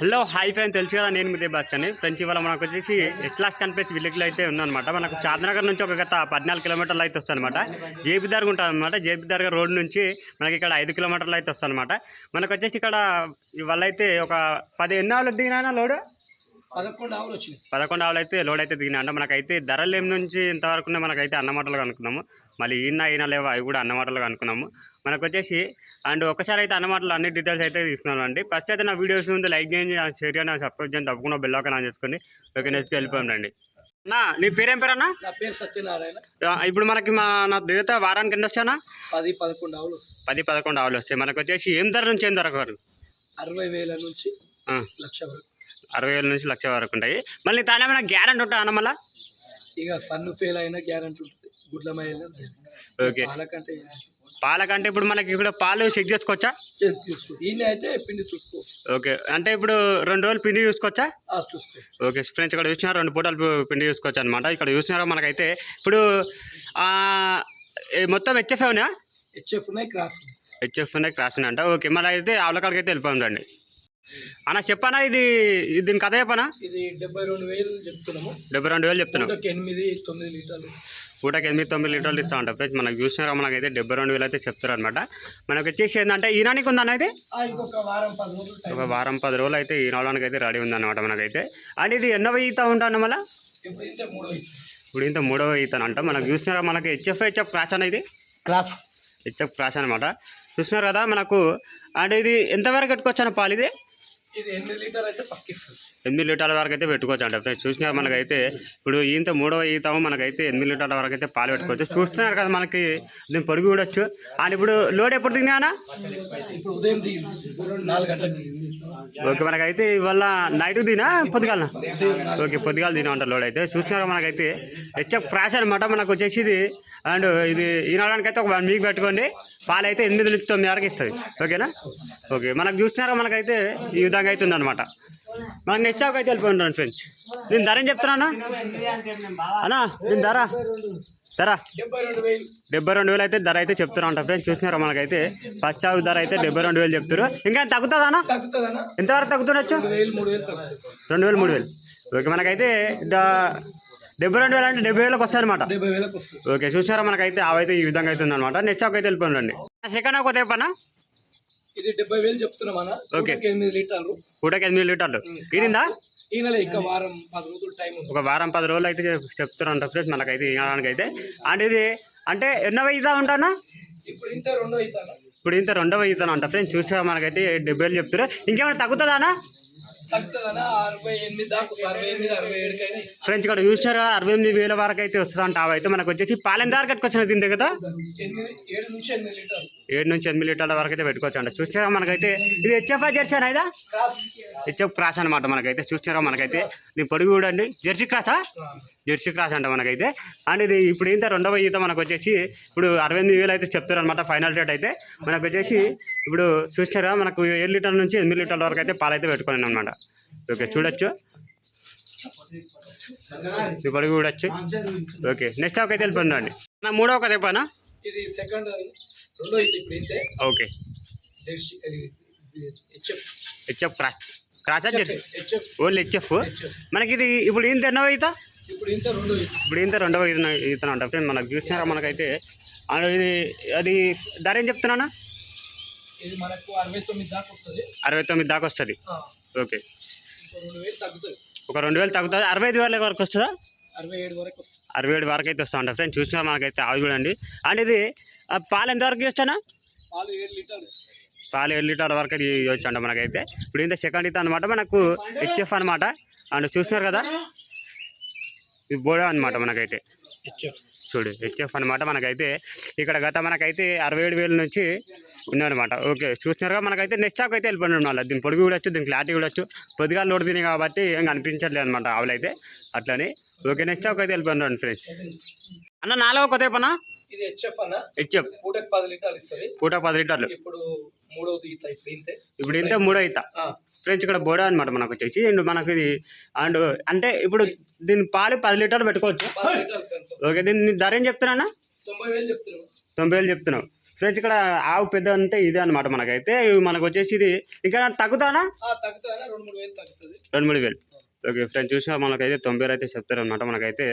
Hello hi friend తెలుసు కదా నేను మీదే బస్ అని. ఫ్రెండ్స్ ఇవాళ మనకు వచ్చేసి ఎట్లాస్ కనిపించి విలేజ్లో అయితే ఉందన్నమాట మనకు చార్నగర్ నుంచి ఒక గత పద్నాలుగు కిలోమీటర్లు అయితే వస్తుందన్నమాట జేపీ దర్గా ఉంటుంది అనమాట జేపీ దర్గా రోడ్ నుంచి మనకి ఇక్కడ ఐదు కిలోమీటర్లు అయితే వస్తుందన్నమాట మనకు వచ్చేసి ఇక్కడ ఇవాళ అయితే ఒక పది ఎన్ని ఆవులు దిగినా లోడు? పదకొండు ఆవులు వచ్చినాయి. పదకొండు ఆవులు అయితే లోడ్ అయితే దిగినా అంటే మనకైతే ధరలు ఏం నుంచి ఇంతవరకు మనకైతే అన్నమాటలు అనుకున్నాము. మళ్ళీ ఈయన ఈయన లేవో అవి కూడా అన్నమాటలు అనుకున్నాము. మనకు వచ్చేసి అండ్ ఒకసారి అయితే అన్నమాటలు అన్ని డీటెయిల్స్ అయితే తీసుకున్నాను అండి ఫస్ట్ అయితే నా వీడియోస్ ముందు లైక్ చేయండి షేర్ చేయండి సబ్స్క్రైబ్ చేయండి తప్పకుండా బెల్ ఆన్ చేసుకోండి ఓకే నెక్స్ట్ వెళ్ళిపోయాం రండి. అన్నా నీ పేరేం పేరు అన్నా నా పేరు సత్యనారాయణ. ఇప్పుడు మనకి మా నా దిగుతా వారానికి ఎన్ని వచ్చానా పది పదకొండు ఆవులు వస్తాయి. పది పదకొండు ఆవులు వస్తాయి. మనకు వచ్చేసి ఏం ధర నుంచి ఏం ధర వరకు అరవై వేల నుంచి లక్ష వరకు. అరవై వేల నుంచి లక్ష వరకు ఉంటాయి. మళ్ళీ తానే ఏమైనా గ్యారెంటీ ఉంటాయి అన్న మళ్ళీ? ఇక సన్ను ఫెయిల్ అయినా గ్యారంటీ ఉంటుంది. గుడ్ల మైల ఓకే. పాలకంటే ఇప్పుడు మనకి ఇప్పుడు పాలు చెక్ చేసుకోవచ్చా? అయితే పిండి ఓకే. అంటే ఇప్పుడు రెండు రోజులు పిండి చూసుకోవచ్చా? ఓకే. ఫ్రెండ్స్ ఇక్కడ చూసినారా? రెండు పూటలు పిండి చూసుకోవచ్చు అనమాట ఇక్కడ చూసినారా? మనకైతే ఇప్పుడు మొత్తం హెచ్ఎఫ్ అవునా హెచ్ఎఫ్ ఉన్నాయి క్రాస్. హెచ్ఎఫ్ ఉన్నాయి క్రాస్ అంట. ఓకే. మళ్ళీ అయితే ఆవులకాడికి అయితే వెళ్ళిపోయింది రండి. అన్న చెప్పనా? ఇది దీని కథ చెప్పనా? ఇది డెబ్బై రెండు వేలు చెప్తున్నాము. డెబ్బై రెండు వేలు చెప్తున్నాం పూటకి ఎనిమిది తొమ్మిది లీటర్లు. పూటకి ఎనిమిది తొమ్మిది లీటర్లు ఇస్తా ఉంటాం ఫ్రెండ్స్. మనకు చూసినారా మనకైతే డెబ్బై రెండు వేలు అయితే చెప్తారు అనమాట మనకు వచ్చేసి ఏంటంటే ఈనానికి ఉందన్న అయితే ఒక వారం పది రోజులు అయితే ఈ నాలుగు అయితే రెడీ ఉందన్నమాట మనకైతే. అండ్ ఇది ఎన్నో ఈత ఉంటాను మళ్ళీ? ఇప్పుడు ఇంతే మూడవ ఈత. అంట. మనకు చూసినారా మనకి హెచ్ఎఫ్ హెచ్ఎఫ్ క్రాష్ అనేది క్రాస్ హెచ్ఎఫ్ క్రాష్ అనమాట చూస్తున్నారు కదా మనకు. అంటే ఇది ఎంతవరకు పెట్టుకోవచ్చు అన్న పాలు ఇది? ఇది ఎనిమిది లీటర్ అయితే పక్కిస్తుంది. ఎనిమిది లీటర్ల వరకు అయితే పెట్టుకోవచ్చు అంట. ఫ్రెండ్స్ చూసినా మనకైతే ఇప్పుడు ఈత మూడవ ఈతాము మనకైతే ఎనిమిది లీటర్ల వరకు అయితే పాలు పెట్టుకోవచ్చు. చూస్తున్నారు కదా మనకి దీని పొడుగు చూడొచ్చు. అండ్ ఇప్పుడు లోడ్ ఎప్పుడు దిగినా దిగింది ఓకే మనకైతే ఇవాళ నైట్ దినా పొద్దుగాల ఓకే పొద్దుగాల తినా అంటారు లోడ్ అయితే. చూస్తున్నారు మనకైతే హెచ్ఎఫ్ క్రాష్ అనమాట మనకు వచ్చేసి ఇది అండ్ ఇది ఈనాడానికి అయితే ఒక వన్ వీక్ పెట్టుకోండి. పాలు అయితే ఎనిమిది నుంచి తొమ్మిది వరకు ఇస్తుంది. ఓకేనా? ఓకే మనకు చూస్తున్నారా మనకైతే ఈ విధంగా అవుతుంది మనకు నెక్స్ట్ స్టాక్ అయితే వెళ్ళిపోయి ఫ్రెండ్స్. నేను ధర ఏం చెప్తున్నాను? అన్నా దీని ధర? ధర? డెబ్బై రెండు వేలు అయితే ధర అయితే చెప్తున్నా అంట ఫ్రెండ్స్. చూసినారా మనకైతే? చావు ధర అయితే డెబ్బై రెండు వేలు చెప్తారు ఇంకా తగ్గుతుందా అన్న? తగ్గుతుందన్నా? ఎంతవరకు తగ్గుతుండొచ్చు? రెండు వేలు మూడు వేలు ఓకే మనకైతే డెబ్బై రెండు వేలు అంటే డెబ్బై వేలకు వస్తాయి అనమాట ఓకే చూసారా మనకైతే? అవైతే ఈ విధంగా అవుతుంది అనమాట నెక్స్ట్ ఒక అయితే వెళ్ళిపోండి సెకండ్ ఒక తెప్పనా ఇది డెబ్బై వేలు చెప్తున్నాం అన్న. ఓకే. పూటకి ఎనిమిది లీటర్లు. పూటకి ఎనిమిది లీటర్లు. ఇంకా వారం పది రోజులు టైం ఉంది. ఒక వారం పది రోజులు అయితే చెప్- ఫ్రెండ్స్ మనకైతే అయితే అండ్ ఇది అంటే ఎన్నో ఈత ఉంటానా ఇప్పుడు ఇంత రెండో అవుతాను ఇప్పుడు ఇంత రెండవ ఈతను అంట ఫ్రెండ్స్. చూసారా మనకైతే డెబ్బై వేలు చెప్తారు ఇంకేమైనా తగ్గుతుందానా తగ్గుతుందన్న అరవై ఎనిమిది దాకా వస్తుంది. అరవై ఎనిమిది అరవై ఏడుకైనా ఇస్తుంది. ఫ్రెండ్స్ ఇక్కడ చూసారా అరవై ఎనిమిది వేల వరకు అయితే వస్తుందంట అవైతే మనకు వచ్చేసి పాలెం దాకా కట్టుకొచ్చిన దీని దగ్గర? ఎనిమిది ఏడు నుంచి ఎనిమిది లీటర్లు. ఏడు నుంచి ఎనిమిది లీటర్ల వరకు అయితే పెట్టుకోవచ్చు అంట చూసారా మనకైతే ఇది హెచ్ఎఫ్ జెర్సీ అయితే హెచ్ఎఫ్ క్రాస్ అనమాట మనకైతే చూసారా మనకైతే? దీని పొడుగు చూడండి. జెర్సీ క్రాసా? జెర్సీ క్రాస్ అంట మనకైతే. అండ్ ఇది ఇప్పుడు ఇంత రెండవ ఈత మనకు వచ్చేసి ఇప్పుడు అరవై ఎనిమిది వేలు అయితే చెప్తారనమాట ఫైనల్ రేట్ అయితే. మనకు వచ్చేసి ఇప్పుడు చూసారా మనకు ఏడు లీటర్ల నుంచి ఎనిమిది లీటర్ల వరకు అయితే పాలు అయితే అనమాట ఓకే చూడొచ్చు. ఈ చూడొచ్చు. ఓకే నెక్స్ట్ ఒక అయితే వెళ్ళిపోయిందండి. మూడవ మూడో చెప్పానా ఇది సెకండ్ రెండో ఇప్పుడు okay. Jersey HF HF cross క్రాసా jersey HF only HF మనకి ఇది ఇప్పుడు ఇంత ఎన్నో ఈత? ఇప్పుడు ఇంత రెండో ఇప్పుడు ఇంత రెండవ ఈత ఈత అంట ఫ్రెండ్ మనకు చూసినారా మనకైతే? ఇది అది ధర ఏం చెప్తున్నానా ఇది మనకు అరవై తొమ్మిది దాకా వస్తుంది. అరవై తొమ్మిది దాకా వస్తుంది. ఆ, ఓకే. ఒక రెండు వేలు తగ్గుతుంది. అరవై ఐదు వేల వరకు వస్తుందా? అరవై ఏడు వరకు అరవై ఏడు వరకు అయితే వస్తా ఉంటా ఫ్రెండ్ చూసినా మనకైతే? ఆవి చూడండి. అండ్ ఇది పాలు ఎంతవరకు ఇస్తానా పాలు ఏడు ఇస్తుంది పాలు ఏడు లీటర్ల వరకు ఇవ్వచ్చు మనకైతే. ఇప్పుడు ఇంత సెకండ్ ఇత అనమాట మనకు హెచ్ఎఫ్ అనమాట అండ్ చూసినారు కదా? ఇది బోడా అనమాట మనకైతే. హెచ్ఎఫ్. చూడు హెచ్ఎఫ్ అనమాట మనకైతే. ఇక్కడ గత మనకైతే అరవై ఏడు వేల నుంచి ఉన్నారనమాట ఓకే చూస్తున్నారుగా మనకైతే నెక్స్ట్ స్టాక్ అయితే వెళ్ళిపోయిన ఉండాలి దీని పొడుగు చూడొచ్చు దీని క్లారిటీ చూడొచ్చు పొద్దుగా లోడ్ తిని కాబట్టి ఏం కనిపించట్లేదు అనమాట ఆవులైతే. అట్లని. ఓకే నెక్స్ట్ స్టాక్ అయితే వెళ్ళిపోయిన ఫ్రెండ్స్. అన్న నాలుగో కొత్త పనా ఇది హెచ్ఎఫ్ అన్న. హెచ్ఎఫ్ పూటకి పది లీటర్లు ఇస్తుంది. పూట పది లీటర్లు. ఇప్పుడు ఇంతే ఇప్పుడు ఇంతే మూడో ఇత ఫ్రెండ్స్ ఇక్కడ బోడా అనమాట మనకు వచ్చేసి. అండ్ మనకు ఇది అండ్ అంటే ఇప్పుడు దీని పాలు పది లీటర్లు పెట్టుకోవచ్చు. ఓకే దీని ధర ఏం చెప్తున్నా తొంభై వేలు చెప్తున్నాను తొంభై వేలు చెప్తున్నావు ఫ్రెండ్స్ ఇక్కడ ఆవు పెద్ద అంటే ఇదే అనమాట మనకైతే. మనకు వచ్చేసి ఇది. ఇంకా తగ్గుతానా? ఆ, తగ్గుతుందా రెండు మూడు వేలు తగ్గుతుంది. రెండు మూడు వేలు. ఓకే ఫ్రెండ్స్ చూసినా మనకైతే తొంభై అయితే చెప్తారు అనమాట మనకైతే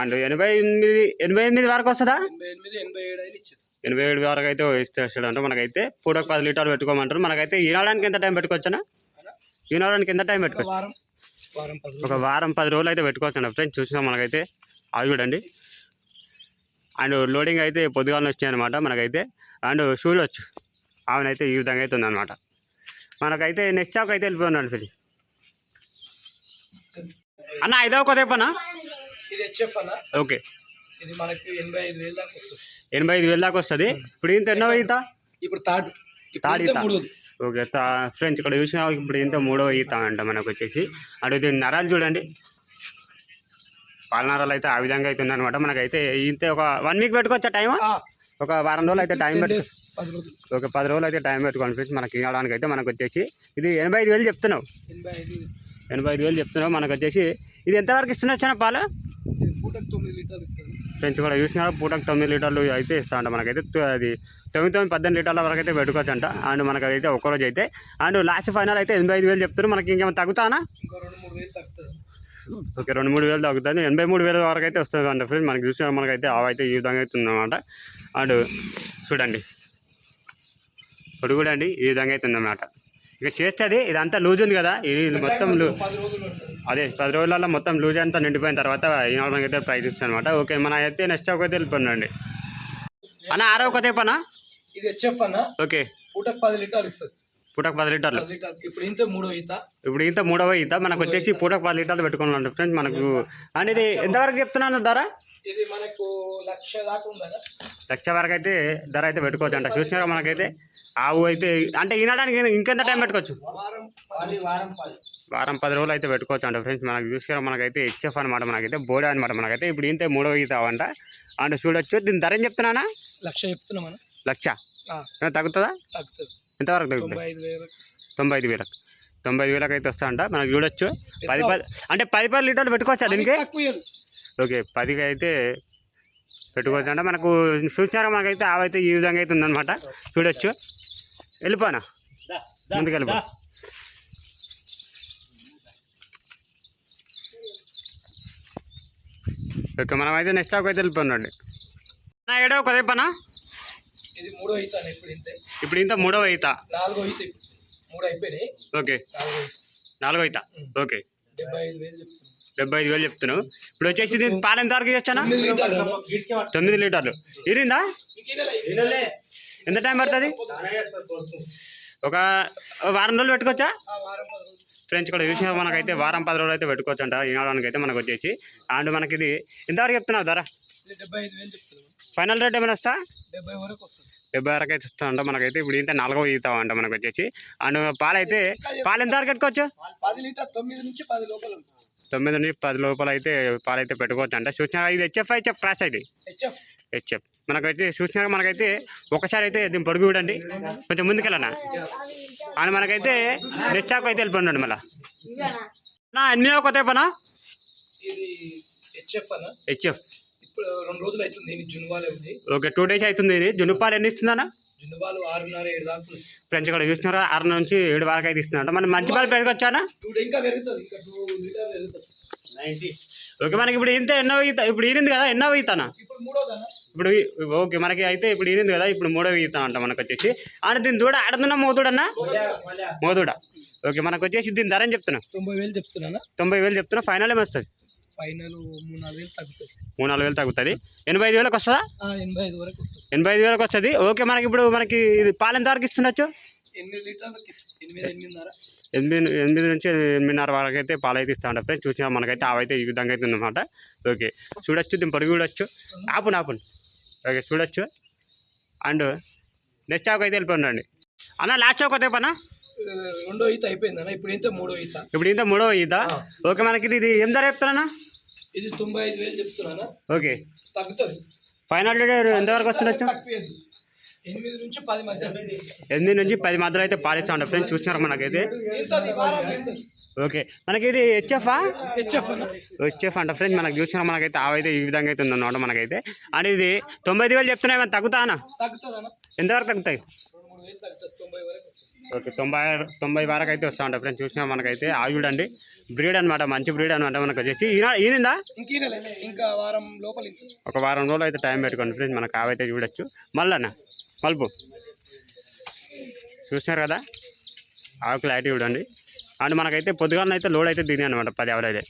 అండ్ ఎనభై ఎనిమిది ఎనభై ఎనిమిది వరకు వస్తుందా? ఎనభై ఏడు వరకు అయితే ఇస్తాడు అంటే మనకైతే. పూటకు పది లీటర్లు పెట్టుకోమంటారు. మనకైతే ఈనాడానికి ఎంత టైం పెట్టుకోవచ్చనా? ఈనాడానికి ఎంత టైం పెట్టుకోవచ్చు? ఒక వారం పది రోజులు. అయితే పెట్టుకోవచ్చు అండి ఫ్రెండ్స్ చూసినా మనకైతే. అవి చూడండి. అండ్ లోడింగ్ అయితే పొద్దుగానే వచ్చాయి అనమాట మనకైతే. అండ్ చూడవచ్చు ఆమెనైతే ఈ విధంగా అయితే ఉందన్నమాట. మనకైతే నెక్స్ట్ స్టాక్ అయితే వెళ్ళిపోయినాడు ఫ్రెండ్ అన్న ఐదో ఒక తెప్పనా ఇది హెచ్ఎఫ్ అన్న. ఓకే. ఇది మనకి ఎనభై ఐదు వేలు దాకా వస్తుంది. ఎనభై ఐదు వేల దాకా వస్తుంది. ఇప్పుడు ఇంత ఎన్నో ఈత? ఇప్పుడు థర్డ్. థర్డ్ ఈత. ఓకే ఫ్రెండ్స్ ఇక్కడ చూసినా ఇప్పుడు ఇంత మూడో ఈత అంట మనకు వచ్చేసి. అటు ఇది నరాలు చూడండి. పాలనరాలు అయితే ఆ విధంగా అయితే ఉందన్నమాట. మనకైతే ఇంత ఒక వన్ వీక్ పెట్టుకోవచ్చా టైం ఒక వారం రోజులు అయితే టైం 10 పెట్టు ఒక పది రోజులు. అయితే టైం పెట్టుకోండి ఫ్రెండ్స్. మనకి ఇవ్వడానికి అయితే మనకు వచ్చేసి ఇది ఎనభై ఐదు వేలు చెప్తున్నావు. ఎనభై ఐదు వేలు చెప్తున్నావు. మనకు వచ్చేసి ఇది ఎంతవరకు ఇస్తున్నా వచ్చిన పాలు? ఫ్రెండ్స్ కూడా చూసినా పూటకు తొమ్మిది లీటర్లు అయితే ఇస్తా అంట మనకైతే అది తొమ్మిది తొమ్మిది పద్దెనిమిది లీటర్ల వరకు అయితే పెట్టుకోవచ్చు అంట అండ్ మనకు అయితే ఒక్కరోజు అయితే. అండ్ లాస్ట్ ఫైనల్ అయితే ఎనభై ఐదు వేలు చెప్తున్నారు. మనకి ఇంకేమైనా తగ్గుతానా? ఓకే రెండు మూడు వేలు తగ్గుతుంది. ఎనభై మూడు వేల వరకు అయితే వస్తుంది అంట ఫ్రెండ్స్. మనకి చూసిన మనకైతే అయితే ఈ విధంగా అయితే ఉందన్నమాట. అండ్ చూడండి. ఇప్పుడు కూడా అండి ఈ విధంగా అయితే ఉందన్నమాట. ఇక చేస్తుంది ఇదంతా లూజ్ ఉంది కదా. ఇది మొత్తం అదే పది రోజులలో మొత్తం లూజ్ అంతా నిండిపోయిన తర్వాత ఈనాడు అయితే ప్రైజ్ ఇస్తాను అనమాట ఓకే మన అయితే నెక్స్ట్ ఒక అయితే వెళ్ళిపోండి అన్న ఆరో ఒక తెప్పనా ఇది హెచ్ఎఫ్ అన్న. ఓకే. పూటకు పది లీటర్లు ఇస్తుంది. పూటకు పది లీటర్లు? ఇప్పుడు ఇంతే మూడో ఈత. ఇప్పుడు ఇంత మూడవ ఈత మనకు వచ్చేసి పూటకు పది లీటర్లు పెట్టుకున్నాం ఫ్రెండ్స్ మనకు. అండ్ ఇది ఎంతవరకు చెప్తున్నాను ధర? ఇది మనకు లక్ష దాకా లక్ష వరకు అయితే ధర అయితే పెట్టుకోవచ్చు అంట చూసినారా మనకైతే? ఆవు అయితే అంటే ఈనాడానికి ఇంకెంత టైం పెట్టుకోవచ్చు? వారం పది రోజులు అయితే పెట్టుకోవచ్చు అంట ఫ్రెండ్స్ మనకు చూసినా మనకైతే హెచ్ఎఫ్ అనమాట మనకైతే బోడే అనమాట మనకైతే ఇప్పుడు ఇంతే మూడవ ఈత అవంట అండ్ చూడొచ్చు. దీని ధర ఏం చెప్తున్నానా లక్ష చెప్తున్నాం లక్ష? తగ్గుతుందా? ఎంతవరకు తగ్గుతుంది? తొంభై ఐదు వేలకు తొంభై ఐదు వేలకు అయితే వస్తా అంట మనకు చూడొచ్చు. పది పది అంటే పది పది లీటర్లు పెట్టుకోవచ్చా దీనికి. ఓకే పదికి అయితే పెట్టుకోవచ్చు అంటే మనకు చూసినారా మనకైతే ఆవైతే ఈ విధంగా అయితే ఉందన్నమాట. చూడొచ్చు. వెళ్ళిపోనా? ముందుకు వెళ్ళిపో. ఓకే మనం అయితే నెక్స్ట్ స్టాక్ అయితే వెళ్ళిపోండి నా ఏడో ఒక పనా ఇప్పుడు ఇంతే. మూడవ ఈత. ఓకే. నాలుగో ఈత. ఓకే. డెబ్బై ఐదు వేలు చెప్తున్నావు. ఇప్పుడు వచ్చేసి దీని పాలు ఎంత వరకు ఇవ్వచ్చానా తొమ్మిది లీటర్లు. ఇరిందా? ఎంత టైం పడుతుంది? ఒక వారం రోజులు పెట్టుకోవచ్చా. ఫ్రెండ్స్ కూడా చూసిన మనకైతే వారం పది రోజులు అయితే పెట్టుకోవచ్చు అంట ఈనాడానికి అయితే మనకు వచ్చేసి. అండ్ మనకి ఇది ఎంతవరకు చెప్తున్నావు ధర? ఫైనల్ రేట్ ఏమైనా వస్తా? డెబ్బై వరకు వస్తుంది డెబ్బై వరకు అయితే వస్తుందంట మనకైతే. ఇప్పుడు ఇంత నాలుగో ఈతాం అంట మనకు వచ్చేసి. అండ్ పాలు అయితే పాలు ఎంత వరకు పెట్టుకోవచ్చు? తొమ్మిది నుంచి పది లోపల అయితే పాలు అయితే పెట్టుకోవచ్చు అంట చూసినా ఇది. హెచ్ఎఫ్ హెచ్ఎఫ్ క్రాష్ అయితే హెచ్ఎఫ్ మనకైతే చూసినాక మనకైతే ఒకసారి అయితే దీని పొడుగు చూడండి. కొంచెం ముందుకెళ్ళనా? అని మనకైతే నెక్స్ట్ అయితే వెళ్ళిపోండి మళ్ళీ. నా ఎనిమిదో కొత్త పనా హెచ్ఎఫ్ రెండు రోజులు అవుతుంది ఉంది. ఓకే టూ డేస్ అవుతుంది ఇది. జున్నుపాలు ఎన్ని ఇస్తుందన్న? ఫ్రెండ్స్ ఇక్కడ చూసినారా ఆరు నుంచి ఏడు వరకు అయితే ఇస్తుందంట మన మంచి పాలు పెరగొచ్చానా పెరుగుతుంది. ఓకే మనకి ఇప్పుడు ఇంత ఎన్నో ఈత ఇప్పుడు ఈనింది కదా? ఎన్నో ఈతానా? ఇప్పుడు ఓకే మనకి అయితే ఇప్పుడు ఈనింది కదా? ఇప్పుడు మూడో ఈత అంట మనకు వచ్చేసి అండ్ దీని దూడ ఆడుతున్నా మోదుడన్నా మోదుడ. ఓకే మనకు వచ్చేసి దీని ధర చెప్తున్నా? తొంభై వేలు చెప్తున్నానా? తొంభై వేలు చెప్తున్నా. ఫైనల్ ఏమి వస్తుంది? ఫైనల్ మూడు నాలుగు వేలు తగ్గుతుంది. మూడు నాలుగు వేలు తగ్గుతుంది. ఎనభై ఐదు వేలకు వస్తుందా? ఎనభై ఐదు వరకు వస్తుంది. ఎనభై ఐదు వేలకు వస్తుంది. ఓకే మనకి ఇప్పుడు మనకి ఇది పాలు ఎంత వరకు ఇస్తుండొచ్చు? ఎనిమిది లీటర్లకి ఎనిమిది ఎనిమిదిన్నర. ఎనిమిది ఎనిమిది నుంచి ఎనిమిదిన్నర వరకు అయితే పాలు అయితే ఇస్తా ఉంటాం ఫ్రెండ్స్. చూసినా మనకైతే అవైతే ఈ విధంగా అయితే ఉందన్నమాట. ఓకే చూడొచ్చు దీని పొడుగు చూడొచ్చు ఆపును ఆపును. ఓకే చూడొచ్చు. అండ్ నెక్స్ట్ చాకు అయితే వెళ్ళిపోండి అన్న లాస్ట్ చాకు అయితే పనా రెండో ఈత అయిపోయిందన్న ఇప్పుడు ఇంత మూడో ఈత. ఇప్పుడు ఇంత మూడో ఈత. ఓకే మనకి ఇది- ఏం ధర చెప్తానా ఇది తొంభై ఐదు వేలు చెప్తున్నానా? ఓకే. తగ్గుతుంది. ఫైనల్ ఎంతవరకు వస్తుండొచ్చు తక్కువ ఎనిమిది నుంచి పది మధ్య ఎనిమిది నుంచి పది మధ్యలో అయితే పాలిస్తా ఉంటాం ఫ్రెండ్స్ చూసినారు మనకైతే. ఓకే. మనకి ఇది హెచ్ఎఫా హెచ్ఎఫ్ హెచ్ఎఫ్ అంట. ఫ్రెండ్స్ మనకు చూసిన మనకైతే? ఆవైతే ఈ విధంగా అయితే ఉందన్నమాట మనకైతే. అండ్ ఇది తొంభై ఐదు వేలు చెప్తున్నాయి ఏమైనా తగ్గుతానా ఎంతవరకు తగ్గుతాయి? వస్తుంది. ఓకే. తొంభై తొంభై వరకు అయితే వస్తూ ఉంటాయి ఫ్రెండ్స్ చూసినా మనకైతే? ఆవి చూడండి. బ్రీడ్ అనమాట మంచి బ్రీడ్ అనమాట మనకు వచ్చేసి. ఈనా ఈనిందా ఇంకీనలే ఇంకా వారం లోపల ఇంత ఒక వారం రోజులు అయితే టైం పెట్టుకోండి ఫ్రెండ్స్ మనకు ఆవైతే చూడొచ్చు. మళ్ళన్న మలుపు. చూసినారు కదా? ఆవు క్లారిటీ చూడండి. అండ్ మనకైతే పొద్దుగాలను అయితే లోడ్ అయితే దిగినాయి అనమాట పది అవర్ అయితే